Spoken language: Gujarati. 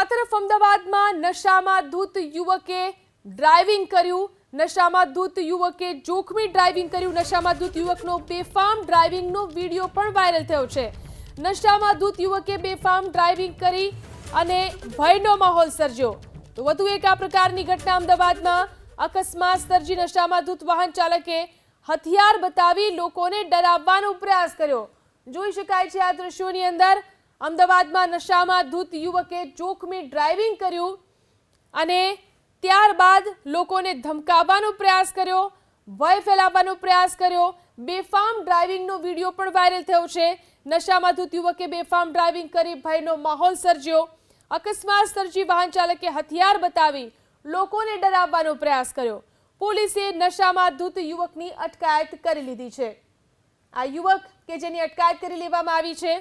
આ તરફ અમદાવાદમાં નશામાં ધૂત યુવકે ડ્રાઇવિંગ કર્યું. નશામાં ધૂત યુવકે જોખમી ડ્રાઇવિંગ કર્યું. નશામાં ધૂત યુવકનો બેફામ ડ્રાઇવિંગનો વીડિયો પણ વાયરલ થયો છે. નશામાં ધૂત યુવકે બેફામ ડ્રાઇવિંગ કરી અને ભયનો માહોલ સર્જ્યો. તો વધુ એક આ પ્રકારની ઘટના અમદાવાદમાં અકસ્માત સર્જી નશામાં ધૂત વાહન ચાલકે હથિયાર બતાવી લોકોને ડરાવવાનો પ્રયાસ કર્યો. જોઈ શકાય છે આ દ્રશ્યોની અંદર અમદાવાદમાં નશામાં ધૂત યુવકે જોખમી ડ્રાઇવિંગ કર્યું અને ત્યારબાદ લોકોને ધમકાવવાનો પ્રયાસ કર્યો, ભય ફેલાવવાનો પ્રયાસ કર્યો. બેફામ ડ્રાઇવિંગનો વીડિયો પણ વાયરલ થયો છે. નશામાં ધૂત યુવકે બેફામ ડ્રાઇવિંગ કરી ભયનો માહોલ સર્જ્યો. અકસ્માત સર્જી વાહન ચાલકે હથિયાર બતાવી લોકોને ડરાવવાનો પ્રયાસ કર્યો. પોલીસે નશામાં ધૂત યુવકની અટકાયત કરી લીધી છે. આ યુવક કે જેની અટકાયત કરી લેવામાં આવી છે